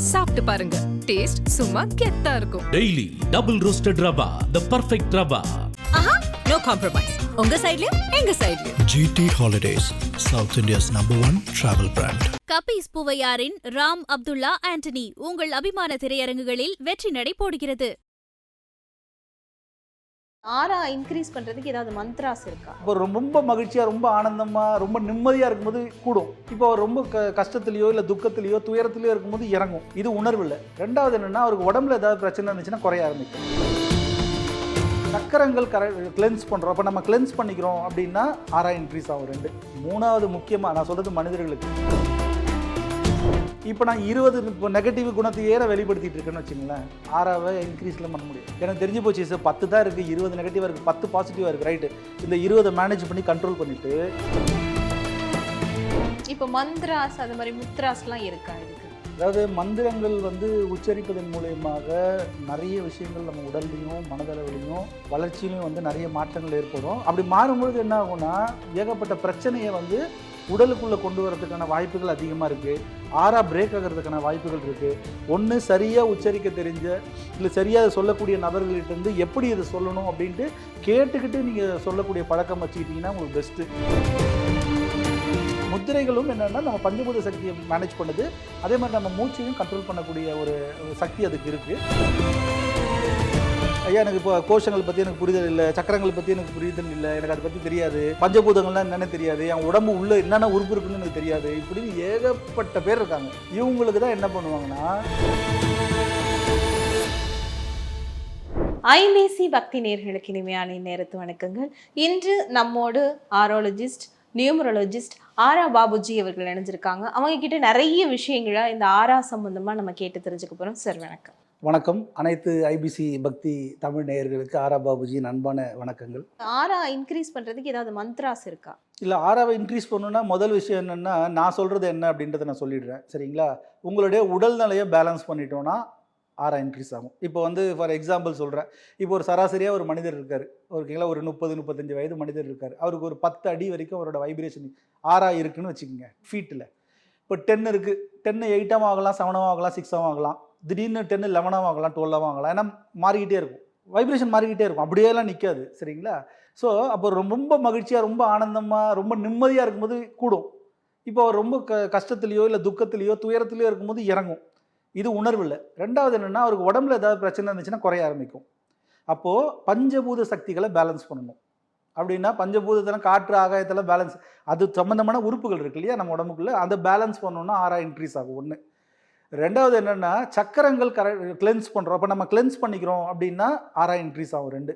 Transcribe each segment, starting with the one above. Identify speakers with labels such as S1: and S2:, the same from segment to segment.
S1: சாப்பிட்டு பாருங்க. டேஸ்ட் சும்மா கெத்தா இருக்கும்.
S2: Daily double roasted rava the perfect rava.
S1: Aha no compromise உங்க சைடுலயும் எங்க சைடுலயும்
S3: GT Holidays, South India's number one travel brand.
S4: கபீஸ் பூவையாரின் Ram Abdullah Antony உங்கள் அபிமான திரையரங்குகளில் வெற்றி நடை போடுகிறது.
S5: ஆரா இன்க்ரீஸ் பண்றதுக்கு ஏதாவது மந்த்ராஸ் இருக்கா?
S6: இப்போ ரொம்ப மகிழ்ச்சியாக ரொம்ப ஆனந்தமாக ரொம்ப நிம்மதியாக இருக்கும்போது கூடும். இப்போ அவர் ரொம்ப க கஷ்டத்துலையோ இல்லை துக்கத்துலையோ துயரத்துலையோ இருக்கும்போது இறங்கும். இது உணர்வு இல்லை. ரெண்டாவது என்னென்னா அவருக்கு உடம்புல ஏதாவது பிரச்சனை இருந்துச்சுன்னா குறைய ஆரம்பிக்கும். சக்கரங்கள் கர கிளென்ஸ் பண்ணுறோம் அப்போ நம்ம கிளென்ஸ் பண்ணிக்கிறோம் அப்படின்னா ஆறா இன்க்ரீஸ் ஆகும் ரெண்டு. மூணாவது முக்கியமாக நான் சொல்கிறது மனிதர்களுக்கு. இப்போ நான் இருபது இப்போ நெகட்டிவ் குணத்தையே வெளிப்படுத்திட்டு இருக்கேன்னு வச்சுங்களேன் ஆறாவை இன்க்ரீஸ்லாம் பண்ண முடியும் எனக்கு தெரிஞ்சு போச்சு சார் பத்து தான் இருக்குது இருபது நெகட்டிவாக இருக்குது பத்து பாசிட்டிவாக இருக்குது ரைட்டு இந்த இருபதை மேனேஜ் பண்ணி கண்ட்ரோல் பண்ணிவிட்டு
S5: இப்போ மந்த்ராஸ் அது மாதிரி முத்ராஸ்லாம் இருக்கா இதுக்கு?
S6: அதாவது மந்திரங்கள் வந்து உச்சரிப்பதன் மூலயமாக நிறைய விஷயங்கள் நம்ம உடல்லையும் மனதளவுலையும் வளர்ச்சியிலையும் வந்து நிறைய மாற்றங்கள் ஏற்படும். அப்படி மாறும்பொழுது என்ன ஆகும்னா ஏகப்பட்ட பிரச்சனையை வந்து உடலுக்குள்ளே கொண்டு வரதுக்கான வாய்ப்புகள் அதிகமாக இருக்குது ஆறாக பிரேக் ஆகிறதுக்கான வாய்ப்புகள் இருக்குது ஒன்று சரியாக உச்சரிக்க தெரிஞ்ச இல்லை சரியாக சொல்லக்கூடிய நபர்கள்கிட்டருந்து எப்படி இதை சொல்லணும் அப்படின்ட்டு கேட்டுக்கிட்டு நீங்கள் சொல்லக்கூடிய பழக்கம் வச்சுக்கிட்டிங்கன்னா உங்களுக்கு பெஸ்ட்டு முத்திரைகளும் என்னென்னா நம்ம பஞ்சபூத சக்தியை மேனேஜ் பண்ணுது. அதே மாதிரி நம்ம மூச்சையும் கண்ட்ரோல் பண்ணக்கூடிய ஒரு சக்தி அதுக்கு இருக்குது ஐயா எனக்கு இப்போ கோஷங்கள் பற்றி எனக்கு புரிதல் இல்லை சக்கரங்கள் பற்றி எனக்கு புரிதல் இல்லை எனக்கு அதை பற்றி தெரியாது. பஞ்சபூதங்கள்லாம் என்னென்ன தெரியாது? என் உடம்பு உள்ள என்னென்ன உறுப்பு இருக்குன்னு எனக்கு தெரியாது. இப்படின்னு ஏகப்பட்ட பேர் இருக்காங்க. இவங்களுக்கு தான் என்ன பண்ணுவாங்கன்னா
S5: ஐபிசி பக்தி நேர்களுக்கு இனிமையான நேரத்து வணக்கங்கள். இன்று நம்மோடு ஆரோலஜிஸ்ட் நியூமரோலஜிஸ்ட் ஆரா பாபுஜி அவர்கள் இணைஞ்சிருக்காங்க. அவங்க கிட்ட நிறைய விஷயங்களை இந்த ஆரா சம்பந்தமா நம்ம கேட்டு தெரிஞ்சுக்க போறோம். சார் வணக்கம்.
S6: வணக்கம். அனைத்து ஐபிசி பக்தி தமிழ் நேயர்களுக்கு ஆரா பாபுஜியின் அன்பான வணக்கங்கள்.
S5: ஆரா இன்க்ரீஸ் பண்றதுக்கு ஏதாவது மந்த்ராஸ் இருக்கா?
S6: இல்லை ஆறாவை இன்க்ரீஸ் பண்ணணும்னா முதல் விஷயம் என்னென்னா நான் சொல்கிறது என்ன அப்படின்றத நான் சொல்லிடுறேன். சரிங்களா? உங்களுடைய உடல்நிலையை பேலன்ஸ் பண்ணிட்டோன்னா ஆறா இன்க்ரீஸ் ஆகும். இப்போ வந்து ஃபார் எக்ஸாம்பிள் சொல்கிறேன் இப்போ ஒரு சராசரியாக ஒரு மனிதர் இருக்கார். ஓகேங்களா? ஒரு முப்பது முப்பத்தஞ்சு வயது மனிதர் இருக்கார். அவருக்கு ஒரு பத்து அடி வரைக்கும் அவரோட வைப்ரேஷன் ஆறா இருக்குன்னு வச்சுக்கோங்க ஃபீட்டில் இப்போ டென் இருக்குது டென்னு எயிட்டாகவும் ஆகலாம் செவனாகவும் ஆகலாம் சிக்ஸாகவும் ஆகலாம். திடீர்னு டென்னு லெவனாக வாங்கலாம் டுவெல்லாக வாங்கலாம். ஏன்னா மாறிக்கிட்டே இருக்கும். வைப்ரேஷன் மாறிக்கிட்டே இருக்கும். அப்படியேலாம் நிற்காது சரிங்களா? ஸோ அப்போ ரொம்ப மகிழ்ச்சியாக ரொம்ப ஆனந்தமாக ரொம்ப நிம்மதியாக இருக்கும்போது கூடும். இப்போ அவர் ரொம்ப க கஷ்டத்துலையோ இல்லை துக்கத்துலையோ துயரத்துலையோ இருக்கும்போது இறங்கும். இது உணர்வு இல்லை. ரெண்டாவது என்னென்னா அவருக்கு உடம்புல ஏதாவது பிரச்சனை இருந்துச்சுன்னா குறைய ஆரம்பிக்கும். அப்போது பஞ்சபூத சக்திகளை பேலன்ஸ் பண்ணணும். அப்படின்னா பஞ்சபூதத்தில் காற்று ஆகாயத்தில் பேலன்ஸ் அது சம்மந்தமான உறுப்புகள் இருக்கு இல்லையா நம்ம உடம்புக்குள்ளே? அதை பேலன்ஸ் பண்ணோம்னா ஆறா இன்க்ரீஸ் ஆகும். ஒன்று ரெண்டாவது என்னென்னா சக்கரங்கள் கர கிளென்ஸ் பண்ணுறோம் அப்போ நம்ம கிளென்ஸ் பண்ணிக்கிறோம் அப்படின்னா ஆறா இன்க்ரீஸ் ஆகும் ரெண்டு.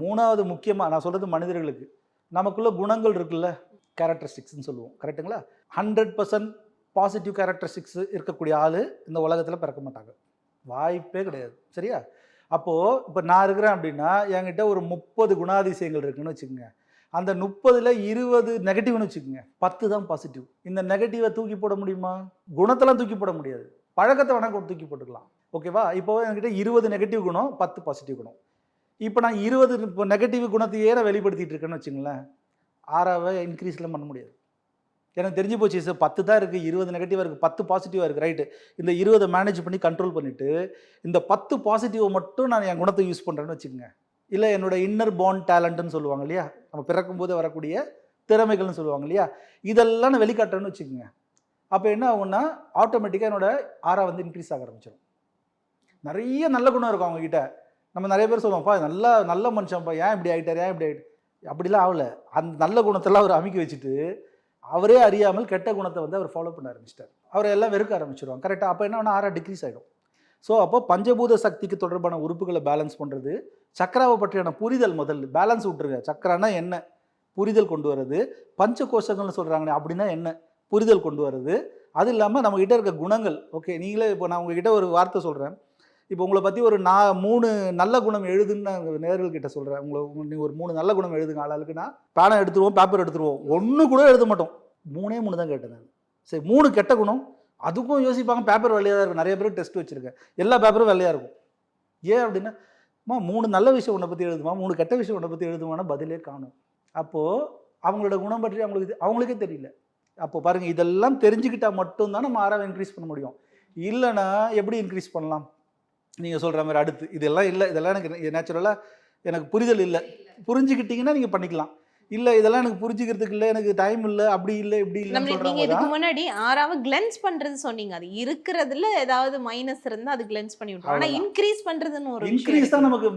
S6: மூணாவது முக்கியமாக நான் சொல்கிறது மனிதர்களுக்கு. நமக்குள்ளே குணங்கள் இருக்குல்ல கேரக்டரிஸ்டிக்ஸ்னு சொல்லுவோம். கரெக்ட்டுங்களா ஹண்ட்ரட் பர்சன்ட் பாசிட்டிவ் கேரக்டரிஸ்டிக்ஸ் இருக்கக்கூடிய ஆள் இந்த உலகத்தில் பிறக்க மாட்டாங்க. வாய்ப்பே கிடையாது. சரியா? அப்போது இப்போ நான் இருக்கிறேன் அப்படின்னா என்கிட்ட ஒரு முப்பது குணாதிசயங்கள் இருக்குன்னு வச்சுக்கோங்க. அந்த முப்பதில் இருபது நெகட்டிவ்னு வச்சுக்கோங்க. பத்து தான் பாசிட்டிவ் இந்த நெகட்டிவை தூக்கி போட முடியுமா? குணத்தெல்லாம் தூக்கி போட முடியாது. பழக்கத்தை வேணால் தூக்கி போட்டுக்கலாம். ஓகேவா இப்போ என்கிட்ட இருபது நெகட்டிவ் குணம் பத்து பாசிட்டிவ் குணம். இப்போ நான் இருபது இப்போ நெகட்டிவ் குணத்தையே நான் வெளிப்படுத்திட்டு இருக்கேன்னு வச்சுங்களேன் ஆறாவை இன்க்ரீஸ்லாம் பண்ண முடியாது. எனக்கு தெரிஞ்சு போச்சு சார் பத்து தான் இருக்குது இருபது நெகட்டிவாக இருக்குது பத்து பாசிட்டிவாக இருக்குது ரைட்டு இந்த இருபதை மேனேஜ் பண்ணி கண்ட்ரோல் பண்ணிவிட்டு இந்த பத்து பாசிட்டிவை மட்டும் நான் என் குணத்தை யூஸ் பண்ணுறேன்னு வச்சுக்கோங்க. இல்லை என்னோடய இன்னர் பாண்ட் டேலண்ட்டுன்னு சொல்லுவாங்க இல்லையா? நம்ம பிறக்கும்போது வரக்கூடிய திறமைகள்னு சொல்லுவாங்க இல்லையா? இதெல்லாம் நான் வெளிக்காட்டுறேன்னு வச்சுக்கோங்க. அப்போ என்ன ஆகும்னா ஆட்டோமேட்டிக்காக என்னோட ஆறா வந்து இன்க்ரீஸ் ஆக ஆரம்பிச்சிடும் நிறைய நல்ல குணம் இருக்கும் அவங்கக்கிட்ட நம்ம நிறைய பேர் சொல்லுவோம்ப்பா நல்லா நல்ல மனுஷன்ப்பா. ஏன் இப்படி ஆகிட்டார் ஏன் இப்படி ஆகிட்டு அப்படிலாம் ஆகலை. அந்த நல்ல குணத்தெல்லாம் அவர் அமைக்க வச்சுட்டு அவரே அறியாமல் கெட்ட குணத்தை வந்து அவர் ஃபாலோ பண்ண ஆரம்பிச்சிட்டார். அவரை எல்லாம் வெறுக்க ஆரம்பிச்சிருவாங்க. கரெக்டாக அப்போ என்ன ஆறா டிக்ரீஸ் ஆகிடும் ஸோ அப்போ பஞ்சபூத சக்திக்கு தொடர்பான உறுப்புகளை பேலன்ஸ் பண்ணுறது சக்கராவை பற்றியான புரிதல் முதல்ல பேலன்ஸ் விட்டுருங்க. சக்கரானா என்ன? புரிதல் கொண்டு வர்றது. பஞ்ச கோஷங்கள்னு சொல்கிறாங்களே அப்படின்னா என்ன? புரிதல் கொண்டு வர்றது. அது இல்லாமல் நம்மக்கிட்ட இருக்க குணங்கள். ஓகே நீங்களே இப்போ நான் உங்ககிட்ட ஒரு வார்த்தை சொல்கிறேன் இப்போ உங்களை பற்றி ஒரு நான் மூணு நல்ல குணம் எழுதுன்னு நான் நேர்கள்கிட்ட சொல்கிறேன் உங்களை நீங்கள் ஒரு மூணு நல்ல குணம் எழுதுங்க. ஆளாளுக்குன்னா நான் பேனை எடுத்துருவோம் பேப்பர் எடுத்துருவோம். ஒன்று கூட எழுத மாட்டோம். மூணே மூணு தான் கேட்டேன் நான். சரி மூணு கெட்ட குணம். அதுக்கும் யோசிப்பாங்க பேப்பர் வெள்ளையாக தான் இருக்கும். நிறைய பேர் டெஸ்ட் வச்சுருக்கேன். எல்லா பேப்பரும் வெள்ளையாக இருக்கும். ஏன் அப்படின்னா அம்மா மூணு நல்ல விஷயம் உன்னை பற்றி எழுதுமா? மூணு கெட்ட விஷயம் உன்னை பற்றி எழுதுமான பதிலே காணும். அப்போது அவங்களோட குணம் பற்றி அவங்களுக்கு அவங்களுக்கே தெரியல. அப்போ பாருங்கள் இதெல்லாம் தெரிஞ்சுக்கிட்டால் மட்டும்தான் நம்ம ஆறாவை இன்க்ரீஸ் பண்ண முடியும். இல்லைன்னா எப்படி இன்க்ரீஸ் பண்ணலாம்? நீங்கள் சொல்கிற மாதிரி அடுத்து. இதெல்லாம் இல்லை இதெல்லாம் எனக்கு நேச்சுரலாக எனக்கு புரிதல் இல்லை. புரிஞ்சுக்கிட்டிங்கன்னா நீங்கள் பண்ணிக்கலாம். இல்லை இதெல்லாம் எனக்கு புரிஞ்சுக்கிறதுக்கு இல்லை எனக்கு டைம் இல்லை அப்படி இல்லை இப்படி
S5: நம்ம நீங்க இதுக்கு முன்னாடி ஆறாவ கிளென்ஸ் பண்றது சொன்னீங்க. அது இருக்கிறதுல ஏதாவது மைனஸ் இருந்தா அது கிளென்ஸ் பண்ணி விட்டுரும். ஆனா. இன்க்ரீஸ் பண்றதுன்னு ஒரு
S6: இன்க்ரீஸ் தான் நமக்கு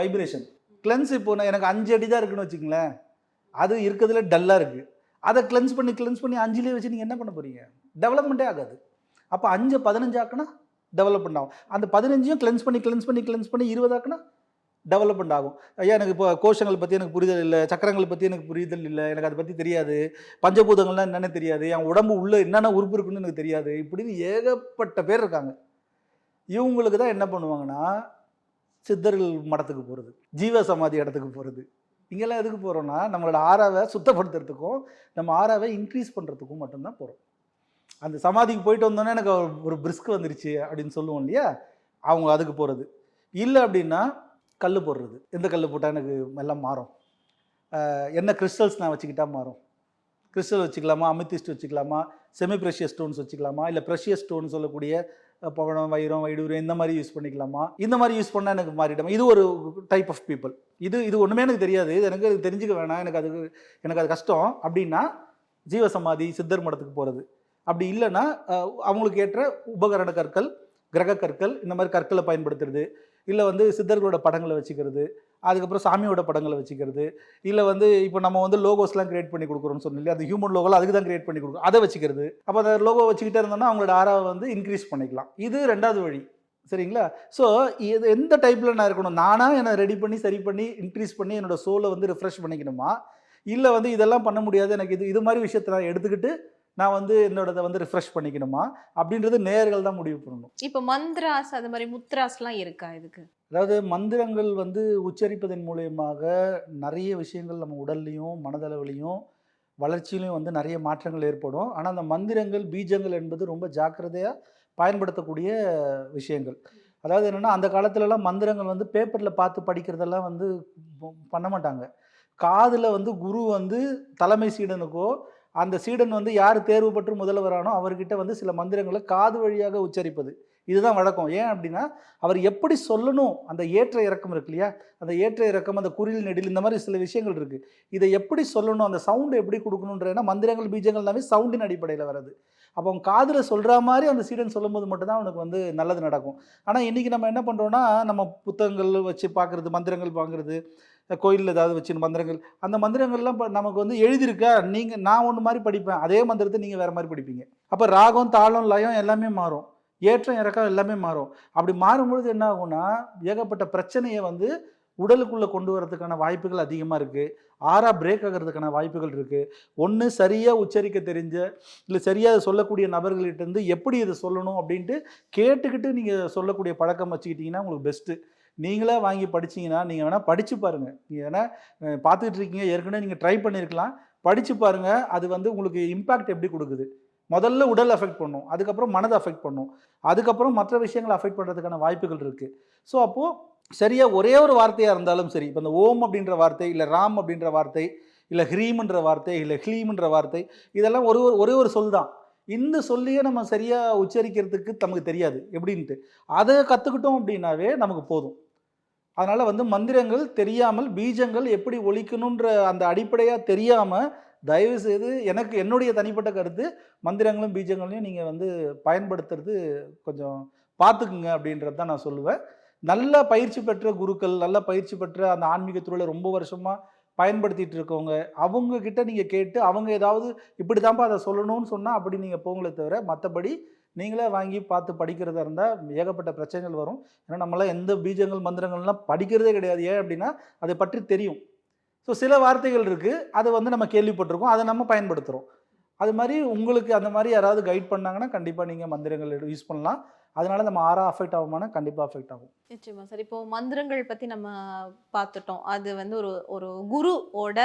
S6: வைப்ரேஷன் கிளென்ஸ் இப்போ எனக்கு அஞ்சு அடி தான் இருக்குன்னு வச்சுங்களேன் அது இருக்கிறதுல டல்லாக இருக்குது அதை கிளென்ஸ் பண்ணி கிளென்ஸ் பண்ணி அஞ்சுலேயே வச்சு நீங்கள் என்ன பண்ண போகிறீங்க டெவலப்மெண்ட்டே ஆகாது. அப்போ அஞ்சு பதினஞ்சு ஆக்குனா டெவலப்மெண்ட் ஆகும். அந்த பதினஞ்சையும் கிளென்ஸ் பண்ணி கிளென்ஸ் பண்ணி கிளென்ஸ் பண்ணி இருபது ஆக்குனா டெவலப்மெண்ட் ஆகும். ஐயா எனக்கு இப்போ கோஷங்கள் பற்றி எனக்கு புரிதல் இல்லை சக்கரங்கள் பற்றி எனக்கு புரிதல் இல்லை எனக்கு அதை பற்றி தெரியாது. பஞ்சபூதங்கள்லாம் என்னென்ன தெரியாது. என் உடம்பு உள்ளே என்னென்ன உறுப்பு இருக்குன்னு எனக்கு தெரியாது. இப்படின்னு ஏகப்பட்ட பேர் இருக்காங்க. இவங்களுக்கு தான் என்ன பண்ணுவாங்கன்னா சித்தர்கள் மடத்துக்கு போகிறது ஜீவ சமாதி இடத்துக்கு போகிறது இங்கெல்லாம் எதுக்கு போகிறோன்னா நம்மளோட ஆறாவை சுத்தப்படுத்துறதுக்கும் நம்ம ஆறாவை இன்க்ரீஸ் பண்ணுறதுக்கும் மட்டும்தான் போகிறோம் அந்த சமாதிக்கு போயிட்டு வந்தோன்னே எனக்கு ஒரு- ஒரு பிரிஸ்க் வந்துருச்சு அப்படின்னு சொல்லுவோம் இல்லையா? அவங்க அதுக்கு போகிறது இல்லை அப்படின்னா கல் போடுறது. எந்த கல் போட்டால் எனக்கு எல்லாம் மாறும். என்ன கிறிஸ்டல்ஸ் நான் வச்சுக்கிட்டா மாறும். கிறிஸ்டல் வச்சுக்கலாமா? அமித்திஸ்ட் வச்சுக்கலாமா? செமி ப்ரெஷியஸ் ஸ்டோன்ஸ் வச்சுக்கலாமா? இல்லை ப்ரெஷியஸ் ஸ்டோன் சொல்லக்கூடிய பவனம் வைரம் வைடூரம் இந்த மாதிரி யூஸ் பண்ணிக்கலாமா? இந்த மாதிரி யூஸ் பண்ணால் எனக்கு மாறிடும். இது ஒரு டைப் ஆஃப் பீப்புள் இது இது ஒன்றுமே எனக்கு தெரியாது. இது எனக்கு அது தெரிஞ்சுக்க வேணாம். எனக்கு அது எனக்கு அது கஷ்டம். அப்படின்னா ஜீவசமாதி சித்தர் மடத்துக்கு போகிறது அப்படி இல்லைன்னா அவங்களுக்கு ஏற்ற உபகரண கற்கள் கிரக கற்கள் இந்த மாதிரி கற்களை பயன்படுத்துறது. இல்லை வந்து சித்தர்களோட படங்களை வச்சுக்கிறது அதுக்கப்புறம் சாமியோட படங்களை வச்சுக்கிறது இல்லை வந்து இப்போ நம்ம வந்து லோகோஸ்லாம் கிரியேட் பண்ணி கொடுக்குறோம்னு சொன்னோம் இல்லையா? அது ஹியூமன் லோகோலாம் அதுக்கு தான் கிரியேட் பண்ணி கொடுக்கும் அதை வச்சுக்கிறது. அப்போ அந்த லோகோ வச்சுக்கிட்டே இருந்தோம்னா அவங்களோட ஆறாவை வந்து இன்க்ரீஸ் பண்ணிக்கலாம். இது ரெண்டாவது வழி. சரிங்களா? ஸோ இது எந்த டைப்பில் நான் இருக்கணும்? நானாக என்னை ரெடி பண்ணி சரி பண்ணி இன்க்ரீஸ் பண்ணி என்னோடய சோலை வந்து ரிஃப்ரெஷ் பண்ணிக்கணுமா? இல்லை வந்து இதெல்லாம் பண்ண முடியாது எனக்கு இது இது மாதிரி விஷயத்தை நான் எடுத்துக்கிட்டு நான் வந்து என்னோடதை வந்து ரிஃப்ரெஷ் பண்ணிக்கணுமா? அப்படின்றது நேர்கள் தான் முடிவு பண்ணணும்.
S5: இப்ப மந்த்ராஸ் அது மாதிரி முத்ராஸ்லாம் இருக்கா இதுக்கு?
S6: அதாவது மந்திரங்கள் வந்து உச்சரிப்பதன் மூலியமாக நிறைய விஷயங்கள் நம்ம உடல்லையும் மனதளவுலையும் வளர்ச்சியிலையும் வந்து நிறைய மாற்றங்கள் ஏற்படும். ஆனால் அந்த மந்திரங்கள் பீஜங்கள் என்பது ரொம்ப ஜாக்கிரதையாக பயன்படுத்தக்கூடிய விஷயங்கள். அதாவது என்னென்னா அந்த காலத்துலலாம் மந்திரங்கள் வந்து பேப்பரில் பார்த்து படிக்கிறதெல்லாம் வந்து பண்ண மாட்டாங்க. காதில் வந்து குரு வந்து தலைமை சீடனுக்கோ அந்த சீடன் வந்து யார் தேர்வு பெற்று முதல்வரானோ அவர்கிட்ட வந்து சில மந்திரங்களை காது வழியாக உச்சரிப்பது. இதுதான் வழக்கம். ஏன் அப்படின்னா அவர் எப்படி சொல்லணும்? அந்த ஏற்ற இறக்கம் இருக்கு இல்லையா? அந்த ஏற்ற இறக்கம் அந்த குரில் நெடில் இந்த மாதிரி சில விஷயங்கள் இருக்குது இதை எப்படி சொல்லணும்? அந்த சவுண்டு எப்படி கொடுக்கணுன்றனா மந்திரங்கள் பீஜங்கள் எல்லாமே சவுண்டின் அடிப்படையில் வருது அப்போ அவன் காதில் சொல்கிற மாதிரி அந்த சீடன் சொல்லும்போது மட்டும்தான் அவனுக்கு வந்து நல்லது நடக்கும். ஆனால் இன்றைக்கி நம்ம என்ன பண்ணுறோன்னா நம்ம புத்தகங்கள் வச்சு பார்க்குறது மந்திரங்கள் வாங்குறது கோயிலில் ஏதாவது வச்சு மந்திரங்கள் அந்த மந்திரங்கள்லாம் இப்போ நமக்கு வந்து எழுதியிருக்கா? நீங்கள் நான் ஒன்று மாதிரி படிப்பேன். அதே மந்திரத்தை நீங்கள் வேறு மாதிரி படிப்பீங்க. அப்போ ராகம் தாளம் லயம் எல்லாமே மாறும். ஏற்றம் இறக்கம் எல்லாமே மாறும். அப்படி மாறும்பொழுது என்ன ஆகும்னா ஏகப்பட்ட பிரச்சனையை வந்து உடலுக்குள்ளே கொண்டு வரதுக்கான வாய்ப்புகள் அதிகமாக இருக்குது ஆறா பிரேக் ஆகிறதுக்கான வாய்ப்புகள் இருக்குது ஒன்று சரியாக உச்சரிக்க தெரிஞ்ச இல்லை சரியாக சொல்லக்கூடிய நபர்கள்கிட்டேருந்து எப்படி இதை சொல்லணும் அப்படின்ட்டு கேட்டுக்கிட்டு நீங்கள் சொல்லக்கூடிய பழக்கம் வச்சுக்கிட்டிங்கன்னா உங்களுக்கு பெஸ்ட்டு நீங்களே வாங்கி படிச்சீங்கன்னா நீங்கள் வேணால் படித்து பாருங்கள் நீங்கள் வேணால் அஹ், பார்த்துக்கிட்டு இருக்கீங்க. ஏற்கனவே நீங்கள் ட்ரை பண்ணியிருக்கலாம் படித்து பாருங்கள் அது வந்து உங்களுக்கு இம்பேக்ட் எப்படி கொடுக்குது? முதல்ல உடல் அஃபெக்ட் பண்ணும். அதுக்கப்புறம் மனதை அஃபெக்ட் பண்ணும். அதுக்கப்புறம் மற்ற விஷயங்களை அஃபெக்ட் பண்ணுறதுக்கான வாய்ப்புகள் இருக்குது ஸோ அப்போது சரியாக ஒரே ஒரு வார்த்தையாக இருந்தாலும் சரி இப்போ இந்த ஓம் அப்படின்ற வார்த்தை இல்லை ராம் அப்படின்ற வார்த்தை இல்லை ஹ்ரீம்ன்ற வார்த்தை இல்லை ஹ்லீம்ன்ற வார்த்தை இதெல்லாம் ஒரு ஒரு- ஒரே ஒரு சொல் தான். இந்த சொல்லியே நம்ம சரியாக உச்சரிக்கிறதுக்கு நமக்கு தெரியாது. எப்படின்ட்டு. அதை கற்றுக்கிட்டோம் அப்படின்னாவே நமக்கு போதும். அதனால் வந்து மந்திரங்கள் தெரியாமல் பீஜங்கள் எப்படி ஒழிக்கணுன்ற அந்த அடிப்படையாக தெரியாமல் தயவு செய்து எனக்கு என்னுடைய தனிப்பட்ட கருத்து மந்திரங்களும் பீஜங்களையும் நீங்கள் வந்து பயன்படுத்துறது கொஞ்சம் பார்த்துக்குங்க அப்படின்றது தான் நான் சொல்லுவேன். நல்ல பயிற்சி பெற்ற குருக்கள் நல்ல பயிற்சி பெற்ற அந்த ஆன்மீக துறையில் ரொம்ப வருஷமாக பயன்படுத்திட்டு இருக்கவங்க அவங்க கிட்ட நீங்கள் கேட்டு அவங்க ஏதாவது இப்படி தான்ப்பா அதை சொல்லணும்னு சொன்னால் அப்படி நீங்கள் போங்களே தவிர மற்றபடி நீங்களே வாங்கி பார்த்து படிக்கிறதா இருந்தால் ஏகப்பட்ட பிரச்சனைகள் வரும். ஏன்னா நம்மளாம் எந்த பீஜங்கள் மந்திரங்கள்லாம் படிக்கிறதே கிடையாது. ஏன் அப்படின்னா அதை பற்றி தெரியும். ஸோ சில வார்த்தைகள் இருக்குது அதை வந்து நம்ம கேள்விப்பட்டிருக்கோம். அதை நம்ம பயன்படுத்துகிறோம் அது மாதிரி உங்களுக்கு அந்த மாதிரி யாராவது கைட் பண்ணாங்கன்னா கண்டிப்பாக நீங்கள் மந்திரங்கள் யூஸ் பண்ணலாம். அதனால நம்ம ஆறா அஃபெக்ட் ஆகுமானா கண்டிப்பாக அஃபெக்ட் ஆகும்.
S5: நிச்சயமா சார். இப்போ மந்திரங்கள் பத்தி நம்ம பார்த்துட்டோம். அது வந்து ஒரு ஒரு குருவோட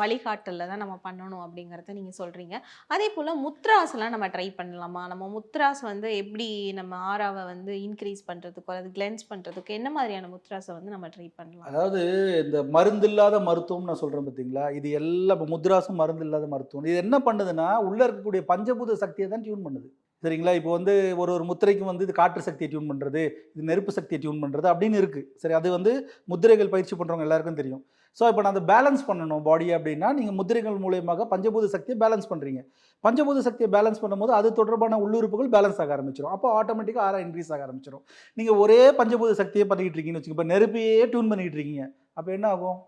S5: வழிகாட்டல்ல தான் நம்ம பண்ணணும் அப்படிங்கறத நீங்க சொல்றீங்க. அதே போல முத்ராஸ் எல்லாம் நம்ம ட்ரை பண்ணலாமா? நம்ம முத்ராஸ் வந்து எப்படி நம்ம ஆறாவை வந்து இன்க்ரீஸ் பண்றதுக்கு அல்லது கிளென்ஸ் பண்றதுக்கு என்ன மாதிரியான முத்ராஸை வந்து நம்ம ட்ரை பண்ணலாம்?
S6: அதாவது இந்த மருந்து இல்லாத மருத்துவம் நான் சொல்கிறேன் பார்த்தீங்களா இது எல்லாம் இப்போ முத்ராசும் மருந்து இல்லாத மருத்துவம். இது என்ன பண்ணுதுன்னா உள்ளே இருக்கக்கூடிய பஞ்சபூத சக்தியை தான் டியூன் பண்ணுது. சரிங்களா? இப்போ வந்து ஒரு ஒரு முத்திரைக்கும் வந்து இது காற்று சக்தியை டியூன் பண்ணுறது இது நெருப்பு சக்தியை டியூன் பண்ணுறது அப்படின்னு இருக்குது சரி அது வந்து முத்திரைகள் பயிற்சி பண்ணுறவங்க எல்லாருக்கும் தெரியும். ஸோ இப்போ நான் அதை பேலன்ஸ் பண்ணணும் பாடியை அப்படின்னா நீங்கள் முத்திரைகள் மூலியமாக பஞ்சபூத சக்தியை பேலன்ஸ் பண்ணுறீங்க பஞ்சபூத சக்தியை பேலன்ஸ் பண்ணும்போது அது தொடர்பான உள்ளுறுப்புகள் பேலன்ஸ் ஆக ஆரம்பிச்சிடும் அப்போ ஆட்டோமேட்டிக்காக ஆறா இன்க்ரீஸ் ஆக ஆரம்பிச்சிடும் நீங்கள் ஒரே பஞ்சபூத சக்தியை பண்ணிக்கிட்டு இருக்கீங்கன்னு வச்சுக்கோங்க. இப்போ நெருப்பையே டியூன் பண்ணிக்கிட்டு இருக்கீங்க. அப்போ என்ன ஆகும்?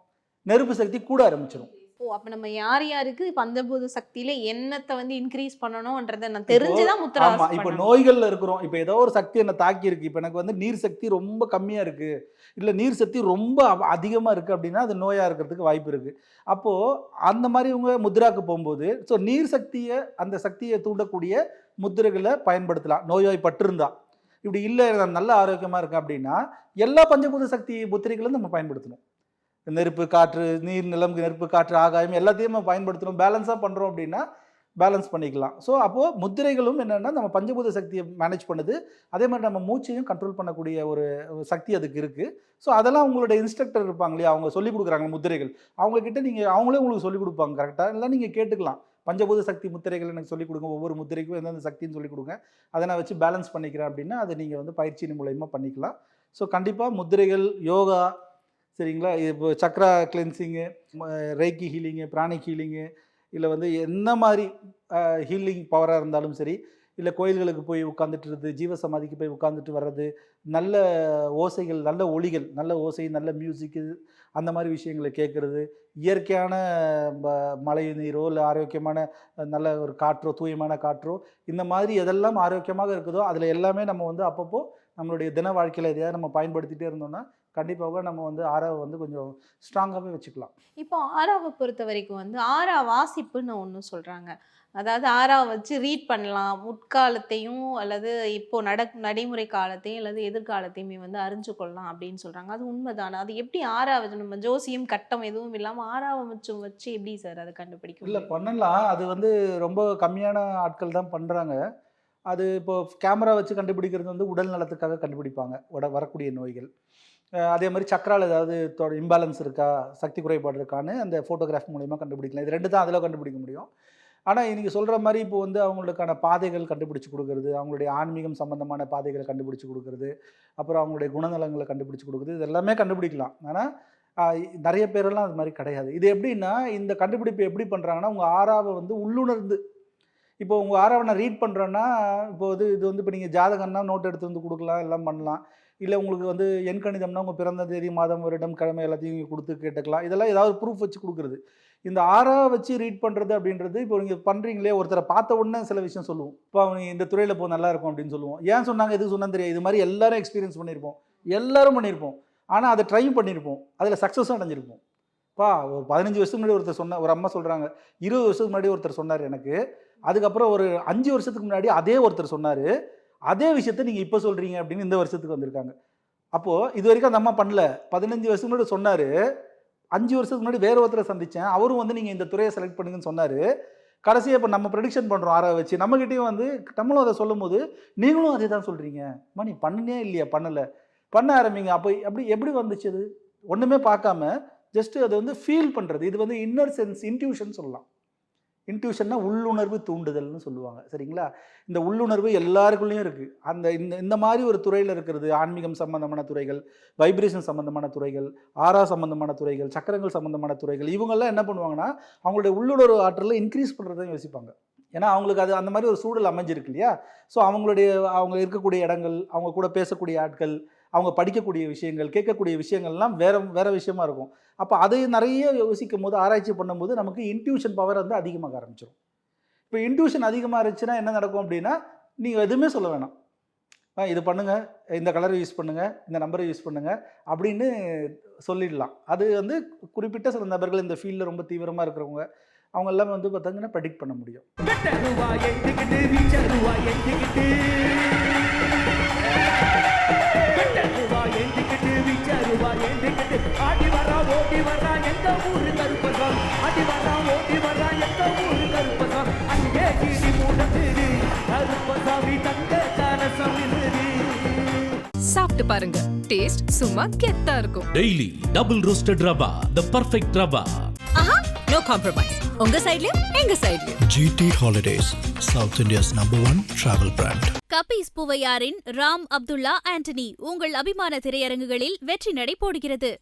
S6: நெருப்பு சக்தி கூட ஆரம்பிச்சிடும்
S5: ஓ அப்ப நம்ம யார் யாருக்கு பஞ்சபூத சக்தியில என்னத்தை வந்து இன்க்ரீஸ் பண்ணணும்ன்றத நான் தெரிஞ்சுதான் முத்திரை
S6: ஆமா இப்போ நோய்கள்ல இருக்கிறோம். இப்போ ஏதோ ஒரு சக்தி என்ன தாக்கி இருக்கு இப்போ எனக்கு வந்து நீர் சக்தி ரொம்ப கம்மியா இருக்கு. இல்ல நீர் சக்தி ரொம்ப அதிகமா இருக்கு அப்படின்னா அது நோயா இருக்கிறதுக்கு வாய்ப்பு இருக்கு. அப்போ அந்த மாதிரி உங்க முத்ராக்கு போகும்போது ஸோ நீர் சக்தியை அந்த சக்தியை தூண்டக்கூடிய முத்திரைகளை பயன்படுத்தலாம். நோய்வாய்ப்பட்டிருந்தா இப்படி இல்லை நான் நல்ல ஆரோக்கியமா இருக்கேன் அப்படின்னா எல்லா பஞ்சபூத சக்தி முத்திரைகளும் நம்ம பயன்படுத்தணும். நெருப்பு காற்று நீர் நிலம் நெருப்பு காற்று ஆகாயம் எல்லாத்தையும் நம்ம பயன்படுத்துகிறோம் பேலன்ஸாக பண்ணுறோம் அப்படின்னா பேலன்ஸ் பண்ணிக்கலாம். ஸோ அப்போது முத்திரைகளும் என்னென்னா நம்ம பஞ்சபூத சக்தியை மேனேஜ் பண்ணுது. அதே மாதிரி நம்ம மூச்சையும் கண்ட்ரோல் பண்ணக்கூடிய ஒரு ஒரு சக்தி அதுக்கு இருக்குது ஸோ அதெல்லாம் உங்களோட இன்ஸ்ட்ரக்டர் இருப்பாங்க இல்லையா? அவங்க சொல்லிக் கொடுக்குறாங்க முத்திரைகள். அவங்கக்கிட்ட நீங்கள் அவங்களே உங்களுக்கு சொல்லிக் கொடுப்பாங்க கரெக்டாக இல்லை நீங்கள் கேட்டுக்கலாம். பஞ்சபூத சக்தி முத்திரைகள் எனக்கு சொல்லிக் கொடுங்க. ஒவ்வொரு முத்திரைக்கும் எந்தெந்த சக்தின்னு சொல்லிக் கொடுங்க. அதை நான் வச்சு பேலன்ஸ் பண்ணிக்கிறேன் அப்படின்னா அதை நீங்கள் வந்து பயிற்சியின் மூலயமா பண்ணிக்கலாம். ஸோ கண்டிப்பாக முத்திரைகள் யோகா சரிங்களா? இப்போ chakra cleansing reiki healing pranic healing இல்லை வந்து என்ன மாதிரி ஹீலிங் பவராக இருந்தாலும் சரி இல்லை கோயில்களுக்கு போய் உட்காந்துட்டு ஜீவ ஜீவசமாதிக்கு போய் உட்காந்துட்டு வர்றது நல்ல ஓசைகள் நல்ல ஒளிகள் நல்ல ஓசை நல்ல மியூசிக்கு அந்த மாதிரி விஷயங்களை கேட்குறது இயற்கையான மழை நீரோ இல்லை ஆரோக்கியமான நல்ல ஒரு காற்றோ தூயமான காற்றோ இந்த மாதிரி எதெல்லாம் ஆரோக்கியமாக இருக்குதோ அதில் எல்லாமே நம்ம வந்து அப்பப்போ நம்மளுடைய தின வாழ்க்கையில் எதையாவது நம்ம பயன்படுத்திட்டே இருந்தோம்னா கண்டிப்பாக நம்ம வந்து ஆறாவை வந்து கொஞ்சம் ஸ்ட்ராங்காகவே வச்சுக்கலாம்.
S5: இப்போ ஆறாவை பொறுத்த வரைக்கும் வந்து ஆறா வாசிப்புன்னு ஒன்று சொல்றாங்க. அதாவது ஆறாவை வச்சு ரீட் பண்ணலாம். முற்காலத்தையும் அல்லது இப்போ நட நடைமுறை காலத்தையும் அல்லது எதிர்காலத்தையுமே வந்து அறிஞ்சு கொள்ளலாம் அப்படின்னு சொல்றாங்க. அது உண்மைதானே? அது எப்படி ஆறாவை நம்ம ஜோசியம் கட்டம் எதுவும் இல்லாம ஆறாவை வச்சு வச்சு எப்படி சார் அதை கண்டுபிடிக்க
S6: இல்லை? பண்ணலாம். அது வந்து ரொம்ப கம்மியான ஆட்கள் தான் பண்ணுறாங்க அது இப்போ கேமரா வச்சு கண்டுபிடிக்கிறது வந்து உடல் நலத்துக்காக கண்டுபிடிப்பாங்க. உட வரக்கூடிய நோய்கள். அதே மாதிரி சக்கரால் ஏதாவது இம்பேலன்ஸ் இருக்கா சக்தி குறைபாடு இருக்கான்னு அந்த ஃபோட்டோகிராஃப் மூலயமா கண்டுபிடிக்கலாம். இது ரெண்டு தான் அதில் கண்டுபிடிக்க முடியும். ஆனால் இன்றைக்கி சொல்கிற மாதிரி இப்போ வந்து அவங்களுக்கான பாதைகள் கண்டுபிடிச்சு கொடுக்குறது அவங்களுடைய ஆன்மீகம் சம்பந்தமான பாதைகளை கண்டுபிடிச்சு கொடுக்குறது அப்புறம் அவங்களுடைய குணநலங்களை கண்டுபிடிச்சு கொடுக்குறது இது எல்லாமே கண்டுபிடிக்கலாம் ஆனால் நிறைய பேரெல்லாம் அது மாதிரி கிடையாது. இது எப்படின்னா இந்த கண்டுபிடிப்பு எப்படி பண்ணுறாங்கன்னா உங்கள் ஆறாவை வந்து உள்ளுணர்ந்து. இப்போ உங்கள் ஆறாவை நான் ரீட் பண்ணுறேன்னா இப்போ வந்து இது வந்து இப்போ நீங்கள் ஜாதகம்னா நோட் எடுத்து வந்து கொடுக்கலாம் எல்லாம் பண்ணலாம். இல்லை உங்களுக்கு வந்து என் கணிதம்னா உங்கள் பிறந்த தேதி மாதம் வருடம் கிழமை எல்லாத்தையும் கொடுத்து கேட்டுக்கலாம். இதெல்லாம் ஏதாவது ப்ரூஃப் வச்சு கொடுக்குறது. இந்த ஆறா வச்சு ரீட் பண்ணுறது அப்படின்றது இப்போ நீங்கள் பண்ணுறீங்களே ஒருத்தரை பார்த்த உடனே சில விஷயம் சொல்லுவோம். இப்போ அவங்க இந்த துறையில் போ நல்லா இருக்கும் அப்படின்னு சொல்லுவோம். ஏன் சொன்னாங்க எதுக்கு சொன்னால் தெரியாது. இது மாதிரி எல்லாரும் எக்ஸ்பீரியன்ஸ் பண்ணியிருப்போம் எல்லாரும் பண்ணியிருப்போம் ஆனால் அதை ட்ரை பண்ணியிருப்போம் அதில் சக்ஸஸும் அடைஞ்சிருப்போம். பா ஒரு பதினஞ்சு வருஷத்துக்கு முன்னாடி ஒருத்தர் சொன்ன ஒரு அம்மா சொல்கிறாங்க இருபது வருஷத்துக்கு முன்னாடி ஒருத்தர் சொன்னார் எனக்கு. அதுக்கப்புறம் ஒரு அஞ்சு வருஷத்துக்கு முன்னாடி அதே ஒருத்தர் சொன்னார். அதே விஷயத்த நீங்கள் இப்போ சொல்கிறீங்க அப்படின்னு இந்த வருஷத்துக்கு வந்திருக்காங்க. அப்போது இது வரைக்கும் அந்த அம்மா பண்ணல. பதினஞ்சு வருஷத்துக்கு முன்னாடி சொன்னார். அஞ்சு வருஷத்துக்கு முன்னாடி வேறு ஒருத்தரை சந்தித்தேன் அவரும் வந்து நீங்கள் இந்த துறையை செலக்ட் பண்ணுங்கன்னு சொன்னார். கடைசியாக இப்போ நம்ம ப்ரெடிக்ஷன் பண்ணுறோம் ஆறாவை வச்சு. நம்மகிட்டயும் வந்து நம்மளும் அதை சொல்லும்போது நீங்களும் அதே தான் சொல்கிறீங்க அம்மா நீ பண்ணினே இல்லையா பண்ணலை. பண்ண ஆரம்பிங்க. அப்போ அப்படி எப்படி வந்துச்சு அது? ஒன்றுமே பார்க்காம ஜஸ்ட்டு அதை வந்து ஃபீல் பண்ணுறது இது வந்து இன்னர் சென்ஸ் இன்ட்யூஷன் சொல்லலாம். இன்ட்யூஷன்னா உள்ளுணர்வு தூண்டுதல்னு சொல்லுவாங்க. சரிங்களா? இந்த உள்ளுணர்வு எல்லாருக்குள்ளேயும் இருக்குது அந்த இந்த இந்த மாதிரி ஒரு துறையில் இருக்கிறது ஆன்மீகம் சம்பந்தமான துறைகள் வைப்ரேஷன் சம்பந்தமான துறைகள் ஆறா சம்பந்தமான துறைகள் சக்கரங்கள் சம்பந்தமான துறைகள் இவங்கெல்லாம் என்ன பண்ணுவாங்கன்னா அவங்களுடைய உள்ளுணர்வு ஆற்றலை இன்க்ரீஸ் பண்ணுறதை யோசிப்பாங்க. ஏன்னா அவங்களுக்கு அது அந்த மாதிரி ஒரு சூழல் அமைஞ்சிருக்கு இல்லையா? ஸோ அவங்களுடைய அவங்க இருக்கக்கூடிய இடங்கள் அவங்க கூட பேசக்கூடிய ஆட்கள் அவங்க படிக்கக்கூடிய விஷயங்கள் கேட்கக்கூடிய விஷயங்கள்லாம் வேற வேற விஷயமா இருக்கும். அப்போ அதை நிறைய யோசிக்கும் போது ஆராய்ச்சி பண்ணும்போது நமக்கு இன்ட்யூஷன் பவர் வந்து அதிகமாக ஆரம்பிச்சிடும் இப்போ இன்ட்யூஷன் அதிகமாக இருந்துச்சுன்னா என்ன நடக்கும் அப்படின்னா நீங்கள் எதுவுமே சொல்ல வேணாம். ஆ, இது பண்ணுங்க இந்த கலரை யூஸ் பண்ணுங்க இந்த நம்பரை யூஸ் பண்ணுங்க அப்படின்னு சொல்லிடலாம். அது வந்து குறிப்பிட்ட சில நபர்கள் இந்த ஃபீல்டில் ரொம்ப தீவிரமாக இருக்கிறவங்க அவங்க எல்லாமே வந்து பார்த்தாங்கன்னா ப்ரெடிக்ட் பண்ண முடியும்.
S7: சாப்பிட்டு பாருங்க. டேஸ்ட் சும்மா கெத்தா இருக்கும்.
S2: Daily double roasted rava the perfect rava.
S1: Aha no compromise உங்க சைடுலயும் எங்க சைடுலயும்
S3: GT Holidays, South India's number one travel brand.
S4: கபீஸ் பூவையாரின் Ram Abdullah Antony உங்கள் அபிமான திரையரங்குகளில் வெற்றி நடை போடுகிறது.